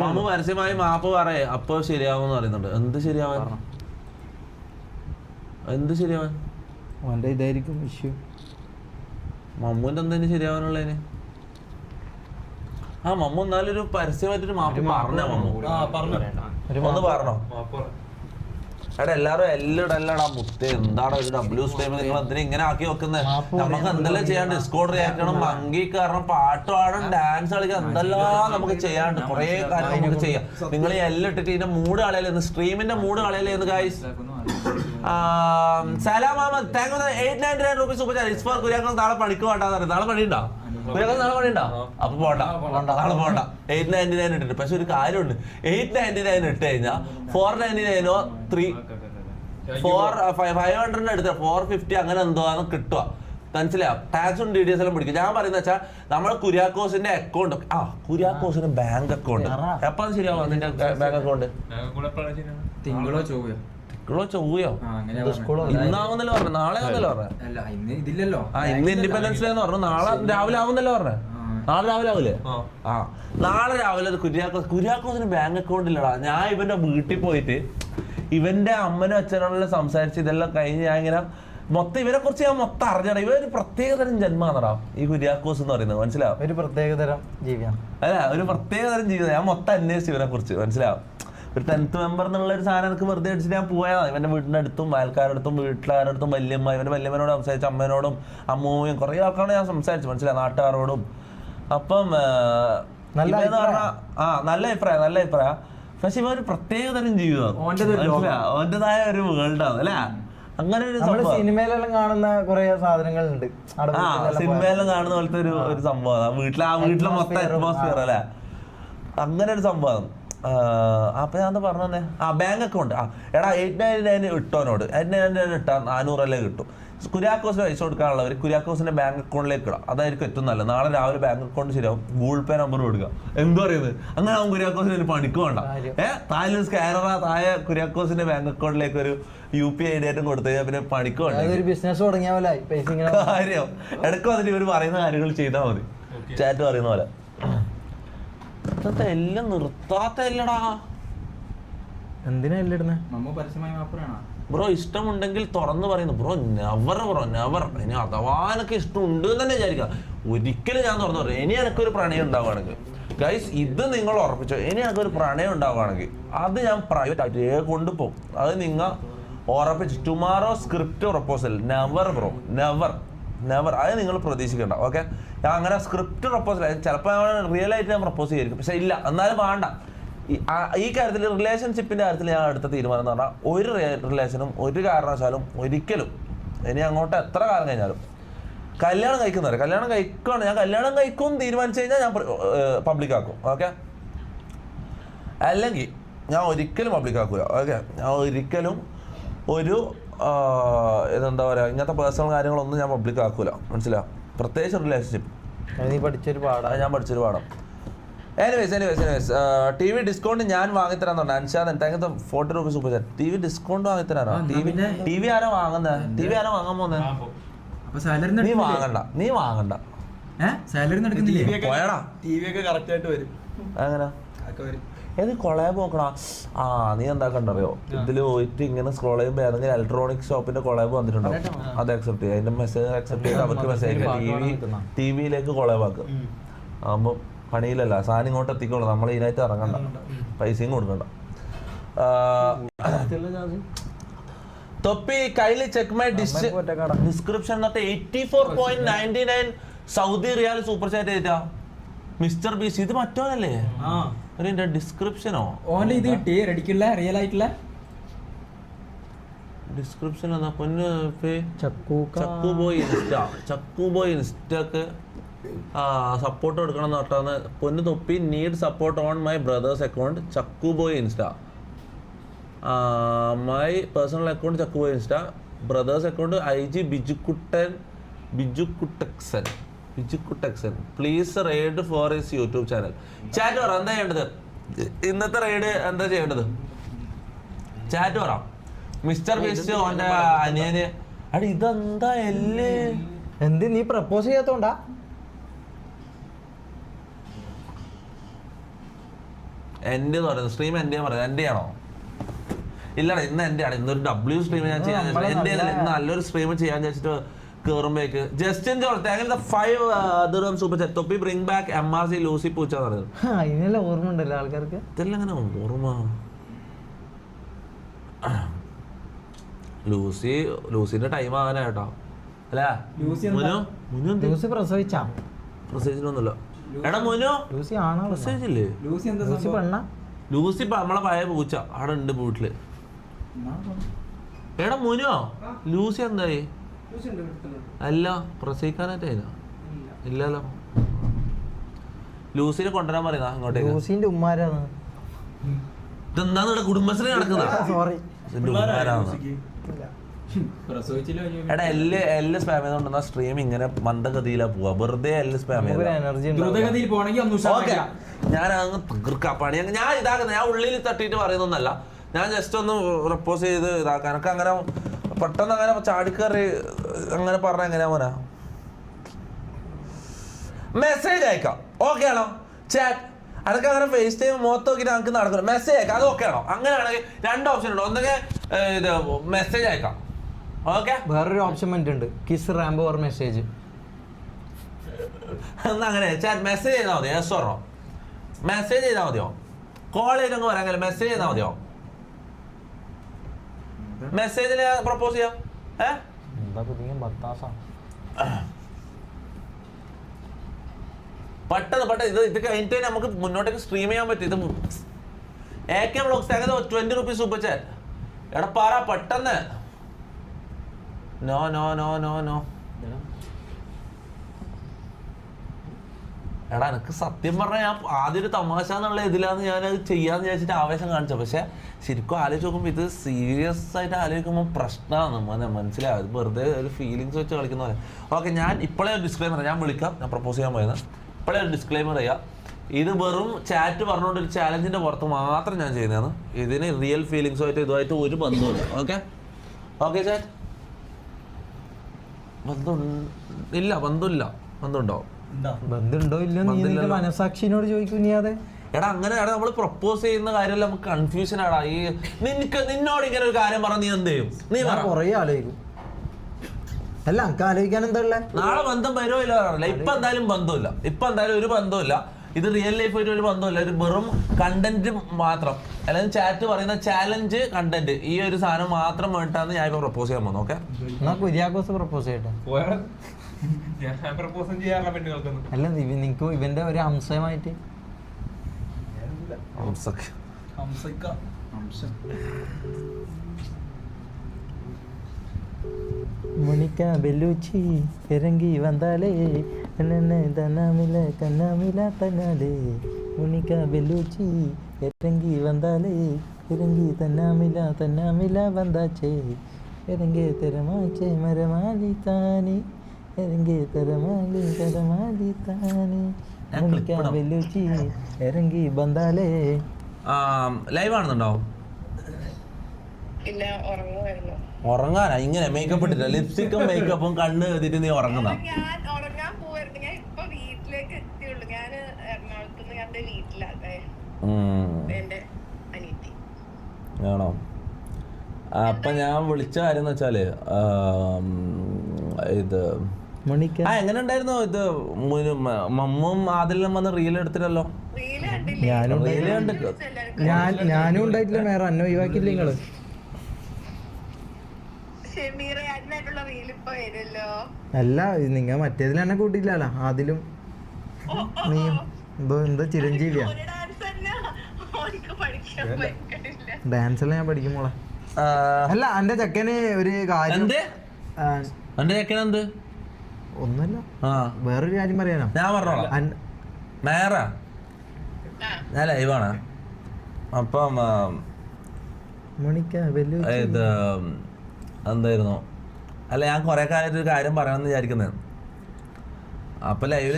Mama പരസ്യമായി മാപ്പ് പറയേ. അപ്പൊ ശരിയാവുമെന്ന് പറയുന്നുണ്ട്. എന്ത് ശരിയാവാൻ? എന്ത് ശരിയാവാൻ? ഓന്റെ ഇതായിരിക്കും ഇഷ്യൂ മമ്മൂന്റെ എന്തിനു ശരിയാവാനുള്ളതിന്? ആ മമ്മു എന്നാലൊരു പരസ്യമായിട്ടൊരു മാപ്പ് പറഞ്ഞ മമ്മു? ഒന്ന് പറഞ്ഞോ. എടാ എല്ലാരും എല്ലാം ഇടല്ലടാ മുത്തേ. എന്താണ് ഒരു ഡബ്ല്യു സ്റ്റൈം നിങ്ങൾ എന്തിനാ ഇങ്ങനെ ആക്കി വെക്കുന്നത് നമുക്ക് എന്തെല്ലാം ചെയ്യാൻ ഡിസ്കോഡ് ചെയ്യണം മങ്കി കാരണം പാട്ട് പാടണം ഡാൻസ് കളിക്കാം എന്തെല്ലാം നമുക്ക് ചെയ്യാണ്ട് കുറെ കാര്യങ്ങൾ നമുക്ക് ചെയ്യാം. നിങ്ങൾ ഈ എല്ലാം ഇട്ടിട്ട് ഇതിന്റെ മൂഡ് കളയലെന്ന് സ്ട്രീമിന്റെ mood കളയലെന്ന് guys Salam Ahmed thank eight ninety nine rupees super chat Isfar കുര്യാക്കൾ നാളെ പണിക്ക് വേണ്ടാന്ന് പറയും നാളെ പണിയുണ്ടോ? നാളെ പണിയുണ്ടോ? അപ്പൊ പോണ്ട നാളെ പോണ്ട എയ്റ്റ് നയന്റി നയൻ ഇട്ടിട്ട്. പക്ഷെ ഒരു കാര്യമുണ്ട്. എയ്റ്റ് നയന്റി നയൻ ഇട്ട് കഴിഞ്ഞാൽ ഫോർ നയന്റി നയനോ ത്രീ ഫോർ ഫൈവ് ഹൺഡ്രഡിന്റെ അടുത്ത് ഫോർ ഫിഫ്റ്റി അങ്ങനെ എന്തോ ആണ് കിട്ടുക മനസ്സിലാവും ടാക്സും ഡി ഡി എസ് എല്ലാം പിടിക്കും. ഞാൻ പറയുന്ന വെച്ചാൽ നമ്മൾ കുര്യാക്കോസിന്റെ അക്കൗണ്ട് ആ കുര്യാക്കോസിന് ബാങ്ക് അക്കൗണ്ട് എപ്പോ ശരിയാവും? അതിന്റെ ബാങ്ക് അക്കൗണ്ട് തിങ്കളോ ചൊവ്വയോ? ഇങ്ങളോ ചൊവ്വയോ ആ അങ്ങനെ പറഞ്ഞെ. ഇന്നാവുന്നല്ലോ പറഞ്ഞു നാളെ ആവുന്നല്ലോ പറഞ്ഞല്ലോ അല്ല ഇന്ന് ഇതില്ലല്ലോ. ആ ഇന്ന് ഇൻഡിപെൻഡൻസ് ഡേ എന്ന് പറഞ്ഞു നാളെ രാവിലെ ആവുന്നല്ലോ പറഞ്ഞു? നാളെ രാവിലെ ആവില്ലേ ആ. നാളെ രാവിലെ കുര്യാക്കോസ് കുര്യാക്കോസിന് ബാങ്ക് അക്കൗണ്ട് ഇല്ലടാ. ഞാൻ ഇവന്റെ വീട്ടിൽ പോയിട്ട് ഇവന്റെ അമ്മനും അച്ഛനോടെല്ലാം സംസാരിച്ച് ഇതെല്ലാം കഴിഞ്ഞ് ഞാൻ ഇങ്ങനെ മൊത്തം ഇവരെ കുറിച്ച് ഞാൻ മൊത്തം അറിഞ്ഞടാ ഇവ ഒരു പ്രത്യേകതരം ജന്മാണടാ ഈ കുര്യാക്കോസ് എന്ന് പറയുന്നത്. മനസ്സിലാവും ഒരു പ്രത്യേകതരം ജീവിയാണ്. അല്ല ഒരു പ്രത്യേകതരം ജീവിതം. ഞാൻ മൊത്തം അന്വേഷിച്ചു ഇവരെ കുറിച്ച്. മനസ്സിലാവും ഒരു ടെൻത്ത് മെമ്പർ എന്നുള്ള ഒരു സാധനം എനിക്ക് വെറുതെ അടിച്ചിട്ട് ഞാൻ പോയാൽ ഇവന്റെ വീടിന്റെ അടുത്തും അയൽക്കാരടുത്തും വീട്ടിലാരടുത്തും വീട്ടിലാരുടെ അടുത്തും വല്യമ്മ ഇവന്റെ വല്യമ്മനോട് സംസാരിച്ചു അമ്മേനോടും അമ്മൂമ്മയും കുറേ ആൾക്കാരോട് ഞാൻ സംസാരിച്ചു. മനസ്സിലായി? നാട്ടുകാരോടും. അപ്പം ആ, നല്ല പറഞ്ഞാ ആ നല്ല അഭിപ്രായം നല്ല അഭിപ്രായം. പക്ഷെ ഇവ ഒരു പ്രത്യേകതരം ജീവിതം ഓന്റേത് ഒരു ലോകം. ആണ് ഓന്റേതായ ഒരു വേൾഡാണ് അല്ലേ? അങ്ങനെ ഒരു സിനിമയിലെല്ലാം കാണുന്ന കുറെ സാധനങ്ങളുണ്ട്. ആ സിനിമയിലെല്ലാം സിനിമയിലും കാണുന്ന പോലത്തെ ഒരു ഒരു സംഭവം. വീട്ടിലെ ആ വീട്ടിലെ മൊത്തം അറ്റ്മോസ്ഫിയർ അല്ലേ? അങ്ങനെ ഒരു സംഭവം. അപ്പൊ ഞാൻ പറഞ്ഞു പറഞ്ഞേ? ആ ബാങ്ക് അക്കൗണ്ട് ആ എടാ എയ്റ്റ് നയൻ നയൻ ഇട്ടോനോട് എയ്റ്റ് നയൻ നയൻ ഇട്ടാ നാനൂറല്ലേ കിട്ടും. കുര്യാക്കോസിന് പൈസ കൊടുക്കാനുള്ളവർ കുര്യാക്കോസിന്റെ ബാങ്ക് അക്കൗണ്ടിലേക്ക് ഇടാം. അതായിരിക്കും ഏറ്റവും നല്ലത്. നാളെ രാവിലെ ബാങ്ക് അക്കൗണ്ട് ശരിയാവും. ഗൂഗിൾ പേ നമ്പർ കൊടുക്കുക എന്ത് പറയുന്നത്? അങ്ങനെ ആവും കുര്യാക്കോസിന് ഒരു പണിക്ക് വേണ്ട. ഏഹ് താഴെ സ്കാനറ താഴെ കുര്യാക്കോസിന്റെ ബാങ്ക് അക്കൗണ്ടിലേക്ക് ഒരു യു പി ഐ ഡി ആയിട്ടും കൊടുത്തു കഴിഞ്ഞാൽ പിന്നെ പണിക്ക് വേണ്ട അതൊരു ബിസിനസ് തുടങ്ങിയ പോലെ ഇങ്ങനെ കാര്യം. ഇടയ്ക്ക് വന്നിട്ട് ഇവർ പറയുന്ന കാര്യങ്ങൾ ചെയ്താൽ മതി. ചാറ്റ് പറയുന്ന പോലെ. ഇന്നത്തെ എല്ലാം നിർത്താത്ത എല്ലടാ. എന്തിനാ എല്ലാം ഇടുന്നെ? മമ്മ പരസ്യമായി ബ്രോ ഇഷ്ടമുണ്ടെങ്കിൽ തുറന്നു പറയുന്നു. ബ്രോ നെവർ ബ്രോ നെവർ ഇനി അഥവാ എനിക്ക് ഇഷ്ടമുണ്ട് എന്ന് തന്നെ വിചാരിക്കുക. ഒരിക്കലും ഞാൻ തുറന്നു പറയും ഇനി എനിക്കൊരു പ്രണയം ഉണ്ടാവുകയാണെങ്കിൽ. ഗൈസ് ഇത് നിങ്ങൾ ഉറപ്പിച്ചോ. ഇനി എനിക്കൊരു പ്രണയം ഉണ്ടാവുകയാണെങ്കിൽ അത് ഞാൻ പ്രൈവറ്റ് ആയിട്ട് കൊണ്ടുപോകും. അത് നിങ്ങൾ ഉറപ്പിച്ചു. Tomorrow script proposal never bro. Never never അത് നിങ്ങൾ പ്രതീക്ഷിക്കേണ്ട. ഓക്കെ ഞാൻ അങ്ങനെ സ്ക്രിപ്റ്റ് പ്രപ്പോസൽ ചിലപ്പോൾ റിയൽ ആയിട്ട് ഞാൻ പ്രപ്പോസ് ചെയ്യായിരിക്കും പക്ഷേ ഇല്ല. എന്നാലും വേണ്ട. ഈ- കാര്യത്തിൽ റിലേഷൻഷിപ്പിന്റെ കാര്യത്തിൽ ഞാൻ എടുത്ത തീരുമാനം എന്ന് പറഞ്ഞാൽ ഒരു റിലേഷനും ഒരു കാരണവശാലും ഒരിക്കലും ഇനി അങ്ങോട്ട് എത്ര കാലം കഴിഞ്ഞാലും കല്യാണം കഴിക്കുന്നവരെ കല്യാണം കഴിക്കുകയാണ് ഞാൻ കല്യാണം കഴിക്കും തീരുമാനിച്ചു കഴിഞ്ഞാൽ ഞാൻ പബ്ലിക് ആക്കും. ഓക്കെ അല്ലെങ്കിൽ ഞാൻ ഒരിക്കലും പബ്ലിക് ആക്കില്ല ഓക്കെ ഞാൻ ഒരിക്കലും ഒരു ഇതെന്താ പറയുക ഇങ്ങനത്തെ പേഴ്സണൽ കാര്യങ്ങളൊന്നും ഞാൻ പബ്ലിക് ആക്കൂല. മനസ്സിലാ പ്രത്യേകിച്ച് റിലേഷൻഷിപ്പ് നീ പഠിച്ചൊരു പാടാ അത് ഞാൻ പഠിച്ചൊരു പാഠം. Anyways anyways anyways T V discount ഞാൻ വാങ്ങിത്തരാൻ പറഞ്ഞു അൻഷാദൻ thank forty rupees super chat T V discount വാങ്ങിത്തരാനോ? T V T V ആരാ വാങ്ങുന്നത് ടി വി ആരാ വാങ്ങാൻ പോകുന്നത് നീ വാങ്ങണ്ട. നീ വാങ്ങണ്ട. ഏഹ് സാലറി നടക്കുന്നില്ലേ പോയടാ. ടി വി ഒക്കെ കറക്റ്റ് ആയിട്ട് വരും. അങ്ങനെ ഏത് കൊളാബ് നോക്കണ? ആ നീ എന്താ എന്താക്കണ്ടറിയോ ഇതിൽ പോയിട്ട് ഇങ്ങനെ സ്ക്രോൾ ചെയ്യുമ്പോൾ ഏതെങ്കിലും ഇലക്ട്രോണിക് ഷോപ്പിന്റെ കൊളാബ് വന്നിട്ടുണ്ടോ അത് അക്സെപ്റ്റ് ചെയ്യുക അതിന്റെ മെസ്സേജ് അക്സെപ്റ്റ് ചെയ്ത് അവർക്ക് മെസ്സേജ് ടി വി ടി വിയിലേക്ക് കൊളാബ് ആക്കുക ആകുമ്പോൾ പണിയിലല്ല സാധനം ഇങ്ങോട്ട് എത്തിക്കോളൂ. നമ്മൾ ഇതിനായിട്ട് ഇറങ്ങണ്ട. പൈസയും കൊടുക്കണ്ട. തൊപ്പി കയ്യിൽ ചെക്ക് മൈ. ഡിസ്ക്രിപ്ഷൻ എന്നിട്ട് eighty four point ninety nine Saudi riyal super chat ചെയ്താ മിസ്റ്റർ ബീസ് ഇത് മറ്റോനല്ലേ? ഒരു ഡിസ്ക്രിപ്ഷനോ ഓന്റെ ഇത് കിട്ടി റെഡിക്കുള്ള റിയൽ ആയിട്ടുള്ള? ഡിസ്ക്രിപ്ഷൻ എന്നാ പൊന്ന് ചക്കു ബോയ് ഇൻസ്റ്റ ചക്കു ബോയ് ഇൻസ്റ്റക്ക് സപ്പോർട്ട് കൊടുക്കണം എന്ന് പൊന്ന് Thoppi need support on my brother's account Chakku boy insta. My personal account Chakku boy insta. Brother's account I G Bijukuttan ബിജുക്കുട്ടക്സൻ. ബിജുക്കുട്ടക്സൻ please raid for his YouTube channel chat പറ എന്താ ചെയ്യേണ്ടത്? ഇന്നത്തെ റെയ്ഡ് എന്താ ചെയ്യേണ്ടത്? ചാറ്റ് പറ. മിസ്റ്റർ ബീസ്റ്റ് ഓന്റെ അനിയന്. അടി ഇതെന്താ എല്ല്? എന്ത് നീ പ്രപ്പോസ് ചെയ്യാത്തോണ്ടാ? എന്റെ പറയുന്നത് സ്ട്രീം എന്റെ പറയുന്നത് എന്റെ ആണോ? ഇല്ലടാ ഇന്ന് എന്റെ ആണ്. ഇന്നൊരു ഡബ്ല്യു സ്ട്രീം ഞാൻ ചെയ്യാൻ ഇന്ന് നല്ലൊരു സ്ട്രീം ചെയ്യാൻ വെച്ചിട്ട് കേറുമ്പോഴേക്ക് ജസ്റ്റിൻ ജോർജ് അങ്ങനത്തെ five dirham super chat Thoppi bring back M R C Lucy പൂച്ച എന്ന് പറയുന്നത്. ഇതിനെല്ലാം ഓർമ്മ ഉണ്ടല്ലോ ആൾക്കാർക്ക്? ഇതെല്ലാം അങ്ങനെ ഓർമ്മ? ലൂസി ലൂസിന്റെ ടൈം ആകാനായിട്ടോ കേട്ടോ. ലൂസി എന്താ? മുനു? മുനു എന്ത്? ലൂസി പ്രസവിച്ചാ? പ്രസവിച്ചിട്ടൊന്നുമില്ല. എടാ മുനു. ലൂസി ആണോ? പ്രസവിച്ചില്ലേ? ലൂസി എന്താ ലൂസി? പെണ്ണ? ലൂസി ഇപ്പൊ നമ്മളെ പഴയ പൂച്ച. അവിടെ ഉണ്ട് വീട്ടിൽ. എടാ മുനോ. ലൂസി എന്തായി? അല്ല പ്രസവിക്കാനായിട്ടോ ഇല്ലല്ലോ. ലൂസിനെ കൊണ്ടുവരാൻ പറയുന്ന അങ്ങോട്ടേക്ക്. ലൂസിന്റെ ഉമ്മാരാണ്. ഇതെന്താ ഇവിടെ കുടുംബശ്രീ നടക്കുന്ന? സോറി എടാ എല്ല് എല്ല് സ്പാം സ്ട്രീം ഇങ്ങനെ മന്ദഗതിയിലാ പോവാ. വെറുതെ എല്ല് സ്പാം ഓക്കെ. ഞാൻ അങ്ങ് തകർക്കാ പണി. ഞാൻ ഇതാക്കുന്ന. ഞാൻ ഉള്ളിൽ തട്ടിയിട്ട് പറയുന്നൊന്നല്ല. ഞാൻ ജസ്റ്റ് ഒന്ന് പ്രപ്പോസ് ചെയ്ത് ഇതാക്കാൻ. അങ്ങനെ പെട്ടെന്ന് അങ്ങനെ ചാടിക്കറി അങ്ങനെ പറഞ്ഞ എങ്ങനെയാ മോനാ? മെസ്സേജ് അയക്കാം. ഓക്കെ ആണോ? ചാറ്റ് അതൊക്കെ അങ്ങനെ ഫേസ് ടൈം മുഖത്ത് നോക്കിയിട്ട് നമുക്ക് നടക്കണം മെസ്സേജ് അയക്കാം. അത് ഓക്കെ ആണോ? അങ്ങനെയാണെങ്കിൽ രണ്ട് ഓപ്ഷൻ ഉണ്ട്. ഒന്നെങ്കിൽ ഇത് മെസ്സേജ് അയക്കാം. ഓക്കെ വേറൊരു ഓപ്ഷൻ ഉണ്ട് കിസ് റാമ്പ് ഓർ മെസ്സേജ് എന്നാ അങ്ങനെ ചാറ്റ് മെസ്സേജ് ചെയ്താൽ മതി യെസ് പറഞ്ഞോ മെസ്സേജ് ചെയ്താൽ മതിയോ? കോൾ ചെയ്തങ്ങ് പറയാൻ മെസ്സേജ് ചെയ്താൽ മതിയോ? മെസ്സേജിന് പ്രപ്പോസ് ചെയ്യാം. ഏ? എന്താ പുതിയ ബത്താസ പെട്ടെന്ന് പെട്ടെന്ന് ഇത് ഇത് കഴിഞ്ഞിട്ട് നമുക്ക് മുന്നോട്ടേക്ക് സ്ട്രീം ചെയ്യാൻ പറ്റും. ഇത് എ കെ ബ്ലോഗ്സ് അങ്ങനെ ട്വന്റി റുപ്പീസ് സൂപ്പർ ചാറ്റ് എടാ പറ പെട്ടെന്ന്. No no no no no എടാ എനിക്ക് സത്യം പറഞ്ഞാൽ ഞാൻ ആദ്യം ഒരു തമാശ എന്നുള്ള ഇതിലാന്ന് ഞാൻ അത് ചെയ്യാന്ന് വിചാരിച്ചിട്ട് ആവേശം കാണിച്ചത്. പക്ഷെ ശരിക്കും ആലോചിച്ച് നോക്കുമ്പോൾ ഇത് സീരിയസ് ആയിട്ട് ആലോചിക്കുമ്പോൾ പ്രശ്നമാണ് മോനെ മനസ്സിലാവും വെറുതെ ഒരു ഫീലിങ്സ് വെച്ച് കളിക്കുന്ന പോലെ. ഓക്കെ ഞാൻ ഇപ്പോഴേ ഒരു ഡിസ്ക്ലൈമർ ഞാൻ വിളിക്കാം. ഞാൻ പ്രപ്പോസ് ചെയ്യാൻ പോയത്. ഇപ്പോഴേ ഒരു ഡിസ്ക്ലൈമർ ചെയ്യാം ഇത് വെറും ചാറ്റ് പറഞ്ഞുകൊണ്ട് ഒരു ചാലഞ്ചിന്റെ പുറത്ത് മാത്രം ഞാൻ ചെയ്യുന്നതാണ്. ഇതിന് റിയൽ ഫീലിങ്സുമായിട്ട് ഇതുമായിട്ട് ഒരു ബന്ധമില്ല ഓക്കെ ഓക്കെ ചാറ്റ് ബന്ധം ഇല്ല ബന്ധമില്ല ബന്ധമുണ്ടോ ബന്ധുണ്ടോ ഇല്ലയോ നീ? നിന്റെ. മനസാക്ഷിനോട് ചോദിക്കും നീ അതെ. എടാ അങ്ങനെ എടാ നമ്മൾ പ്രപ്പോസ് ചെയ്യുന്ന കാര്യമല്ല നമുക്ക് കൺഫ്യൂഷൻ ആടാ. ഈ നിനക്ക് നിന്നോട് ഇങ്ങനെ ഒരു കാര്യം പറഞ്ഞ നീ എന്ത് ചെയ്യും? നീ കൊറേ ആലോചിക്കും. അല്ല എനിക്ക് ആലോചിക്കാൻ എന്താ ഉള്ളേ? നാളെ ബന്ധം വരുമോ ഇല്ല ഇപ്പൊ എന്തായാലും ബന്ധമില്ല. ഇപ്പൊ എന്തായാലും ഒരു ബന്ധമില്ല. ഇത് റിയൽ ലൈഫായിട്ട് ഒരു ബന്ധമില്ല. ഒരു വെറും കണ്ടന്റ് മാത്രം. അല്ലെങ്കിൽ ചാറ്റ് പറയുന്ന ചാലഞ്ച് കണ്ടന്റ് ഈ ഒരു സാധനം മാത്രം വേണ്ടിട്ടാണ് ഞാൻ ഇപ്പൊ പ്രപ്പോസ് ചെയ്യാൻ പോകുന്നത് ഓക്കെ കുര്യാക്കോസ് പ്രപ്പോസ് ചെയ്യട്ടെ. ഞാൻ പ്രപ്പോസും ചെയ്യാറില്ല പെണ്ണുങ്ങൾക്കൊന്നും അല്ല നിനക്ക് ഇവന്റെ ഒരു അംശമായിട്ട്. മുണിക്ക ബെല്ലൂച്ചി ഇറങ്ങി വന്നാലേ. തന്നാമില കന്നാമില തന്നാലേ. മുണിക്ക ബെല്ലൂച്ചി ഇറങ്ങി വന്നാലേ. ഇറങ്ങി തന്നാമില തന്നാമില വന്നാച്ചേ. ഇറങ്ങി തെരമാച്ചേ മരമാലി താനി. ഇറങ്ങി തെരമാലി തെരമാലി താനി ലൈവ് ആണെന്നുണ്ടോ ഉറങ്ങാനാ? ഇങ്ങനെ മേക്കപ്പ് ഇട്ടില്ല ലിപ്സ്റ്റിക്കും മേക്കപ്പും കണ്ണ് എഴുതിട്ട് നീ ഉറങ്ങുന്ന? ആണോ? അപ്പൊ ഞാൻ വിളിച്ച കാര്യം എന്ന് വെച്ചാൽ ഇത് മുണിക്ക. ആ എങ്ങനെ ഉണ്ടായിരുന്നു ഇത് മമ്മും ആദിലും വന്ന് റീൽ എടുത്തിട്ടല്ലോ ഞാനും ഞാൻ ഞാനും ഉണ്ടായിട്ടില്ല മേറ അന്നെ ഒഴിവാക്കില്ല നിങ്ങൾ. അല്ല നിങ്ങ മറ്റേതിൽ എന്നെ കൂട്ടിയില്ലല്ലോ ആദിലും നീയും. എന്തോ എന്തോ ചിരഞ്ജീവിയാ? ഡാൻസ് എല്ലാം ഞാൻ പഠിക്കും മോളെ. അല്ല എന്റെ ചെക്കന് ഒരു കാര്യം എന്റെ ചെക്കൻ ആ. വേറൊരു കാര്യം പറയാനോ? ഞാൻ പറഞ്ഞോളാം. ആ. ഞാൻ ലൈവാണ് അപ്പം ഇത് എന്തായിരുന്നു? അല്ല ഞാൻ കുറെ കാലമായിട്ട് ഒരു കാര്യം പറയണമെന്ന് വിചാരിക്കുന്നത് അപ്പൊ ലൈവിൽ